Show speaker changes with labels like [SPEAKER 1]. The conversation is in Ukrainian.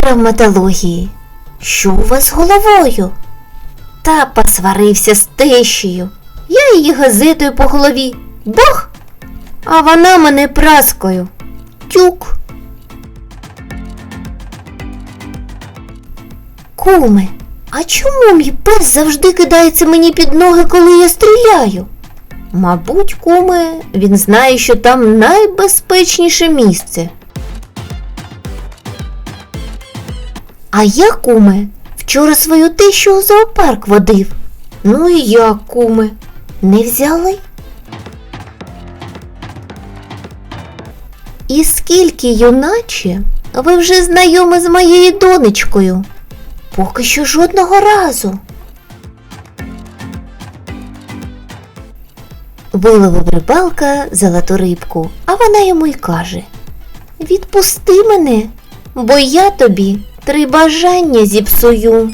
[SPEAKER 1] травматології. Що у вас з головою? Та посварився з тещею. Я її газетою по голові. Бах! А вона мене праскою. Тюк. Куме, а чому мій пес завжди кидається мені під ноги, коли я стріляю? Мабуть, куме, він знає, що там найбезпечніше місце. А я, куме, вчора свою тещу у зоопарк водив. Ну і як, куме, не взяли? І скільки, юначе, ви вже знайомі з моєю донечкою? Поки що жодного разу. Виловив рибалка золоту рибку, а вона йому й каже Відпусти мене, бо я тобі три бажання зіпсую.